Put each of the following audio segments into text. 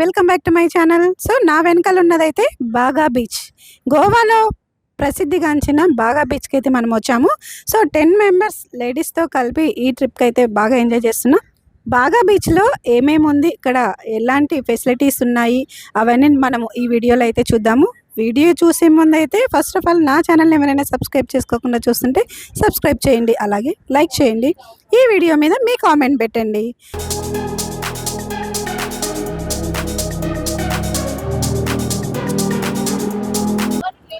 Welcome back to my channel so నా వెనకాల ఉన్నదైతే బాగా బీచ్ గోవాలో ప్రసిద్ధిగాంచిన బాగా బీచ్కి అయితే మనం వచ్చాము. సో టెన్ మెంబర్స్ లేడీస్తో కలిపి ఈ ట్రిప్కి అయితే బాగా ఎంజాయ్ చేస్తున్నాం. బాగా బీచ్లో ఏమేమి ఉంది? ఇక్కడ ఎలాంటి ఫెసిలిటీస్ ఉన్నాయి? అవన్నీ మనము ఈ వీడియోలో అయితే చూద్దాము. వీడియో చూసే ముందు అయితే ఫస్ట్ ఆఫ్ ఆల్ నా ఛానల్ని ఎవరైనా సబ్స్క్రైబ్ చేసుకోకుండా చూస్తుంటే సబ్స్క్రైబ్ చేయండి. అలాగే లైక్ చేయండి. ఈ వీడియో మీద మీ కామెంట్ పెట్టండి.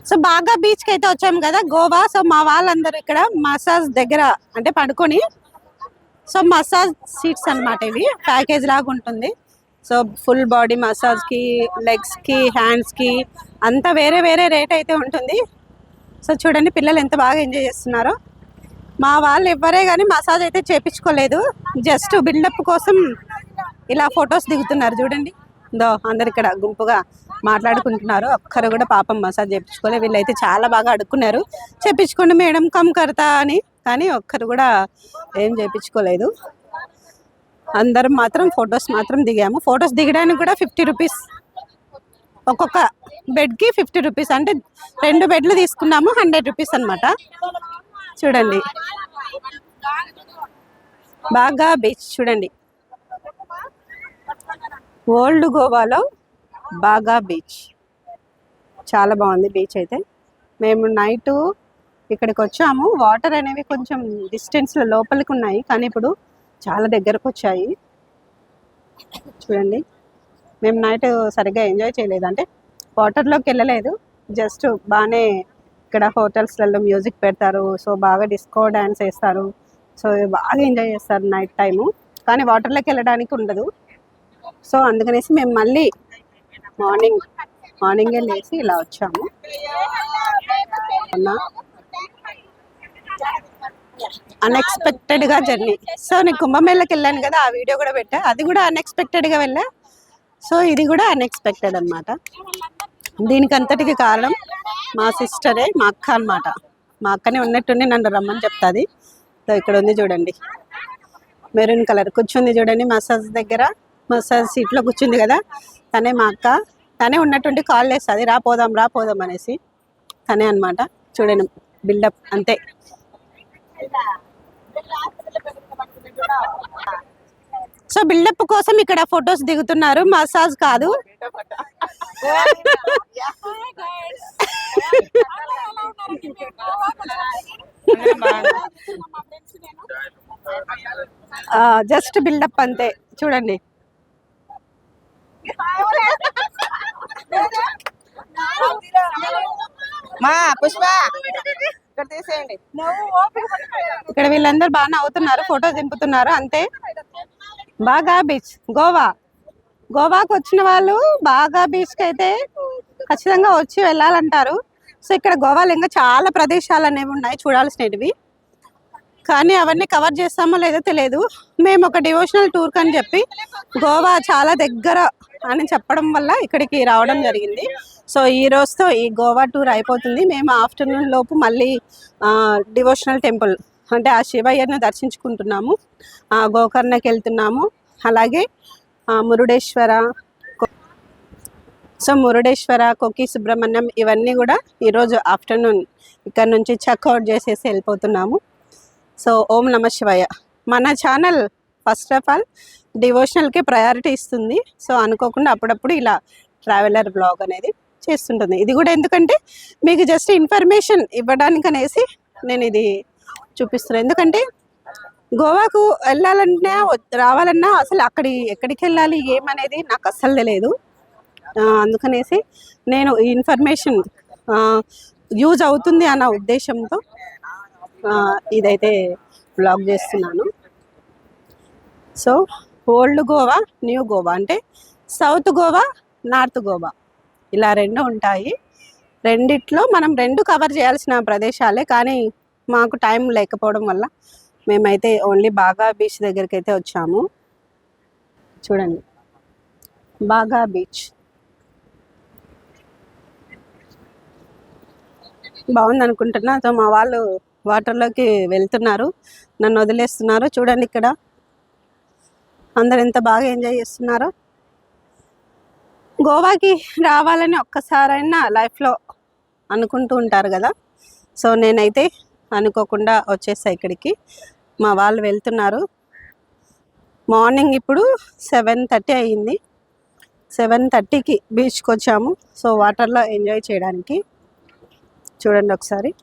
సో బాగా బీచ్కి అయితే వచ్చాము కదా గోవా. సో మా వాళ్ళందరూ ఇక్కడ మసాజ్ దగ్గర అంటే పడుకొని సో మసాజ్ సీట్స్ అనమాట ఇవి ప్యాకేజ్ లాగా ఉంటుంది. సో ఫుల్ బాడీ మసాజ్కి లెగ్స్కి హ్యాండ్స్కి అంతా వేరే వేరే రేట్ అయితే ఉంటుంది. సో చూడండి పిల్లలు ఎంత బాగా ఎంజాయ్ చేస్తున్నారో. మా వాళ్ళు ఎవ్వరే కానీ మసాజ్ అయితే చేపించుకోలేదు. జస్ట్ బిల్డప్ కోసం ఇలా ఫొటోస్ దిగుతున్నారు చూడండి. దో అందరు ఇక్కడ గుంపుగా మాట్లాడుకుంటున్నారు. ఒక్కరు కూడా పాపం మసాజ్ చేయించుకోలేదు వీళ్ళైతే చాలా బాగా అడుక్కున్నారు. చేపించుకోండి మేడం కమ్ కడతా అని. కానీ ఒక్కరు కూడా ఏం చేయించుకోలేదు అందరం మాత్రం ఫొటోస్ మాత్రం దిగాము. ఫొటోస్ దిగడానికి కూడా ఫిఫ్టీ రూపీస్. ఒక్కొక్క బెడ్కి ఫిఫ్టీ రూపీస్. అంటే రెండు బెడ్లు తీసుకున్నాము హండ్రెడ్ రూపీస్ అన్నమాట. చూడండి. బాగా బీచ్ చూడండి. ఓల్డ్ గోవాలో బాగా బీచ్. చాలా బాగుంది బీచ్ అయితే. మేము నైట్ ఇక్కడికి వచ్చాము. వాటర్ అనేవి కొంచెం డిస్టెన్స్లో లోపలికి ఉన్నాయి. కానీ ఇప్పుడు చాలా దగ్గరకు వచ్చాయి. చూడండి. మేము నైట్ సరిగ్గా ఎంజాయ్ చేయలేదు. అంటే వాటర్లోకి వెళ్ళలేదు. జస్ట్ బాగానే ఇక్కడ హోటల్స్లలో మ్యూజిక్ పెడతారు. సో బాగా డిస్కో డ్యాన్స్ వేస్తారు సో బాగా ఎంజాయ్ చేస్తారు నైట్ టైము. కానీ వాటర్లోకి వెళ్ళడానికి ఉండదు. సో అందుకనేసి మేము మళ్ళీ మార్నింగ్ మార్నింగే లేచి ఇలా వచ్చాము. అన్ఎక్స్పెక్టెడ్గా జర్నీ సో నేను కుంభమేళకి వెళ్ళాను కదా ఆ వీడియో కూడా పెట్టా. అది కూడా అన్ఎక్స్పెక్టెడ్గా వెళ్ళా. సో ఇది కూడా అన్ఎక్స్పెక్టెడ్ అన్నమాట. దీనికి అంతటికి కారణం మా సిస్టరే మా అక్క అన్నమాట. మా అక్కనే ఉన్నట్టుండి నన్ను రమ్మని చెప్తాది. సో ఇక్కడ ఉంది చూడండి. Maroon colour. కూర్చుంది చూడండి మసాజ్ దగ్గర. మసాజ్ సీట్లో కూర్చుంది కదా తనే మా అక్క. తనే ఉన్నట్టుండి కాల్ చేస్తుంది రా పోదాం రా పోదాం అనేసి. తనే అన్నమాట చూడండి బిల్డప్ అంతే. సో బిల్డప్ కోసం ఇక్కడ ఫొటోస్ దిగుతున్నారు మసాజ్ కాదు. జస్ట్ బిల్డప్ అంతే చూడండి. మా పుష్ప. ఇక్కడ తీసేయండి. ఇక్కడ వీళ్ళందరూ బాగా నవ్వుతున్నారు ఫోటో దింపుతున్నారు అంతే. బాగా బీచ్. గోవా. గోవాకు వచ్చిన వాళ్ళు బాగా బీచ్కి అయితే ఖచ్చితంగా వచ్చి వెళ్ళాలంటారు. సో ఇక్కడ గోవాలో ఇంకా చాలా ప్రదేశాలు అనేవి ఉన్నాయి చూడాల్సినవి. కానీ అవన్నీ కవర్ చేస్తామో లేదో తెలియదు. మేము ఒక డివోషనల్ టూర్ అని చెప్పి గోవా చాలా దగ్గర అని చెప్పడం వల్ల ఇక్కడికి రావడం జరిగింది. సో ఈ రోజుతో ఈ గోవా టూర్ అయిపోతుంది. మేము ఆఫ్టర్నూన్ లోపు మళ్ళీ డివోషనల్ టెంపుల్ అంటే ఆ శివయ్యను దర్శించుకుంటున్నాము. ఆ గోకర్ణకి వెళ్తున్నాము. అలాగే మురుడేశ్వర సో మురుడేశ్వర కొక్కి సుబ్రహ్మణ్యం ఇవన్నీ కూడా ఈరోజు ఆఫ్టర్నూన్ ఇక్కడ నుంచి చెక్అవుట్ చేసేసి వెళ్ళిపోతున్నాము. సో ఓం నమ శివయ్య మన ఛానల్ ఫస్ట్ ఆఫ్ ఆల్ డివోషనల్కే ప్రయారిటీ ఇస్తుంది. సో అనుకోకుండా అప్పుడప్పుడు ఇలా ట్రావెలర్ బ్లాగ్ అనేది చేస్తుంటుంది. ఇది కూడా ఎందుకంటే మీకు జస్ట్ ఇన్ఫర్మేషన్ ఇవ్వడానికి అనేసి నేను ఇది చూపిస్తున్నాను ఎందుకంటే గోవాకు వెళ్ళాలన్నా రావాలన్నా అసలు అక్కడి ఎక్కడికి వెళ్ళాలి ఏమనేది నాకు అస్సలు తెలియదు అందుకనేసి నేను ఈ ఇన్ఫర్మేషన్ యూజ్ అవుతుంది అన్న ఉద్దేశంతో ఇదైతే బ్లాగ్ చేస్తున్నాను. So old Goa new Goa అంటే సౌత్ గోవా నార్త్ గోవా. ఇలా రెండు ఉంటాయి. రెండిట్లో మనం రెండు కవర్ చేయాల్సిన ప్రదేశాలే కానీ మాకు టైం లేకపోవడం వల్ల మేమైతే ఓన్లీ బాగా బీచ్ దగ్గరికి అయితే వచ్చాము. చూడండి. బాగా బీచ్. బాగుంది అనుకుంటున్నా సో మా వాళ్ళు వాటర్లోకి వెళ్తున్నారు. నన్ను వదిలేస్తున్నారు. చూడండి ఇక్కడ. అందరు ఎంత బాగా ఎంజాయ్ చేస్తున్నారో. గోవాకి రావాలని ఒక్కసారైనా లైఫ్లో అనుకుంటూ ఉంటారు కదా. సో నేనైతే అనుకోకుండా వచ్చేసా ఇక్కడికి. మా వాళ్ళు వెళ్తున్నారు. మార్నింగ్ ఇప్పుడు సెవెన్ థర్టీ అయ్యింది. సెవెన్ థర్టీకి బీచ్కి వచ్చాము. సో వాటర్లో ఎంజాయ్ చేయడానికి. చూడండి ఒకసారి.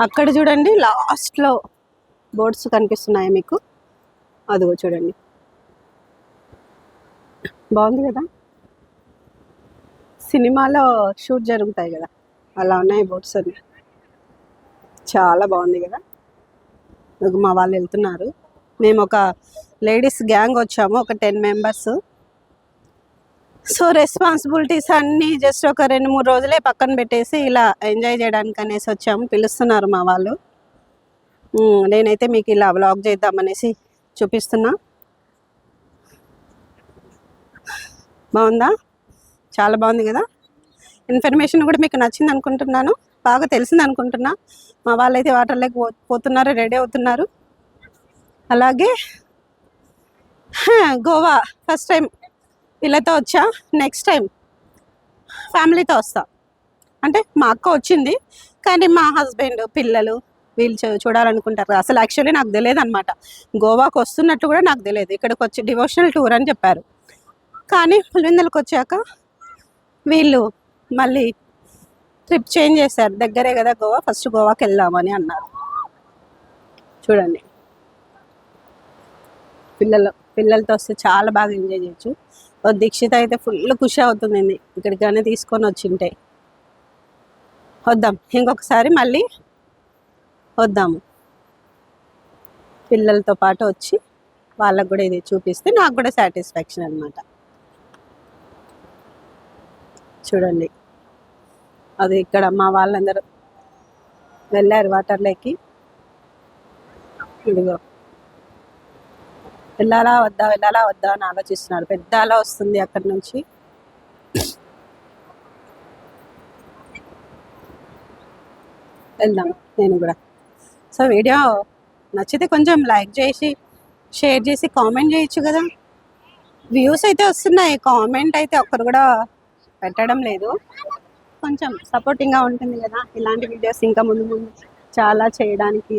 అక్కడ చూడండి లాస్ట్లో బోర్డ్స్ కనిపిస్తున్నాయి మీకు? అదిగో చూడండి. బాగుంది కదా? సినిమాలో షూట్ జరుగుతాయి కదా? అలా ఉన్నాయి బోట్స్ అన్ని. చాలా బాగుంది కదా? మా వాళ్ళు వెళ్తున్నారు. మేము ఒక లేడీస్ గ్యాంగ్ వచ్చాము ఒక టెన్ మెంబర్స్. సో రెస్పాన్సిబిలిటీస్ అన్నీ జస్ట్ ఒక రెండు మూడు రోజులే పక్కన పెట్టేసి ఇలా ఎంజాయ్ చేయడానికి అనేసి వచ్చాము. పిలుస్తున్నారు మా వాళ్ళు. నేనైతే మీకు ఇలా వ్లాగ్ చేద్దామనేసి చూపిస్తున్నా. బాగుందా? చాలా బాగుంది కదా? ఇన్ఫర్మేషన్ కూడా మీకు నచ్చింది అనుకుంటున్నాను. బాగా తెలిసింది అనుకుంటున్నా. మా వాళ్ళైతే వాటర్లోకి పో పోతున్నారు రెడీ అవుతున్నారు. అలాగే గోవా ఫస్ట్ టైం వీళ్ళతో వచ్చా? నెక్స్ట్ టైం ఫ్యామిలీతో వస్తా. అంటే మా అక్క వచ్చింది కానీ మా హస్బెండ్ పిల్లలు వీళ్ళు చూడాలనుకుంటారు అసలు యాక్చువల్లీ నాకు తెలియదు అనమాట గోవాకు వస్తున్నట్టు కూడా నాకు తెలియదు. ఇక్కడికి వచ్చి డివోషనల్ టూర్ అని చెప్పారు. కానీ పులివెందులకు వచ్చాక వీళ్ళు మళ్ళీ ట్రిప్ చేంజ్ చేశారు. దగ్గరే కదా గోవా ఫస్ట్ గోవాకి వెళ్దామని అన్నారు. చూడండి. పిల్లలు పిల్లలతో వస్తే చాలా బాగా ఎంజాయ్ చేయొచ్చు. ఓ దీక్షిత అయితే ఫుల్ ఖుషి అవుతుంది. ఇక్కడికైనా తీసుకొని వచ్చింటే. వద్దాం. ఇంకొకసారి మళ్ళీ వద్దాము. పిల్లలతో పాటు వచ్చి వాళ్ళకు కూడా ఇది చూపిస్తే నాకు కూడా సాటిస్ఫాక్షన్ అనమాట చూడండి. అది ఇక్కడ మా వాళ్ళందరూ వెళ్ళారు వాటర్లోకి ఇదిగో. వెళ్ళాలా వద్దా వెళ్ళాలా వద్దా అని ఆలోచిస్తున్నారు. పెద్ద అలా వస్తుంది అక్కడి నుంచి. వెళ్దాం. నేను కూడా. సో వీడియో నచ్చితే కొంచెం లైక్ చేసి షేర్ చేసి కామెంట్ చేయొచ్చు కదా. వ్యూస్ అయితే వస్తున్నాయి. కామెంట్ అయితే ఒక్కరు కూడా పెట్టడం లేదు. కొంచెం సపోర్టింగ్గా ఉంటుంది కదా ఇలాంటి వీడియోస్ ఇంకా ముందు ముందు చాలా చేయడానికి.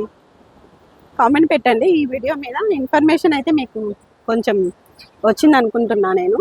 కామెంట్ పెట్టండి. ఈ వీడియో మీద ఇన్ఫర్మేషన్ అయితే మీకు కొంచెం వచ్చింది అనుకుంటున్నా నేను.